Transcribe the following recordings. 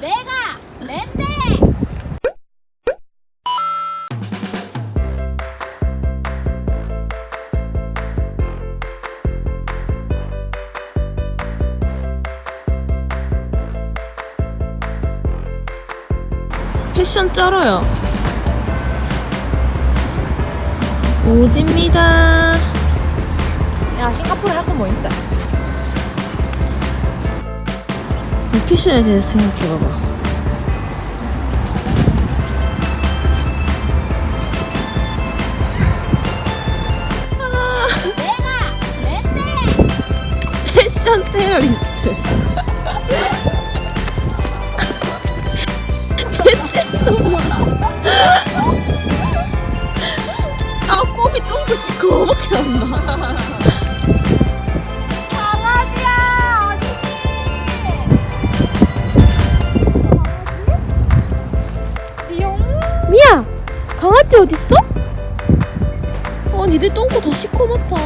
내가 낸데. 패션 쩔어요. 오지입니다. 야 싱가포르 할거뭐 있다 패션에 대해서 생각해봐봐. 낸데. 패션 테러리스트. 미친놈아. 아, 꼼이 똥듯이 그거밖에 안 나. 강아지 어딨어? 어, 니들 똥꼬 다 시커멓다.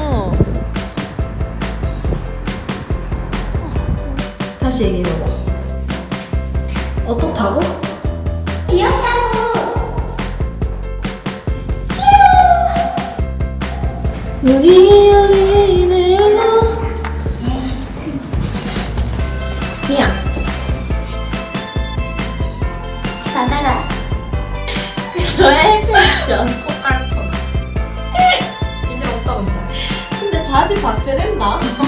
다시 얘기해봐봐. 어떻다고? 우리 여기네요. 미야. 바다가 너의 패션. 꽃갈거 니네 오빠 온다 근데 바지 박제됐나?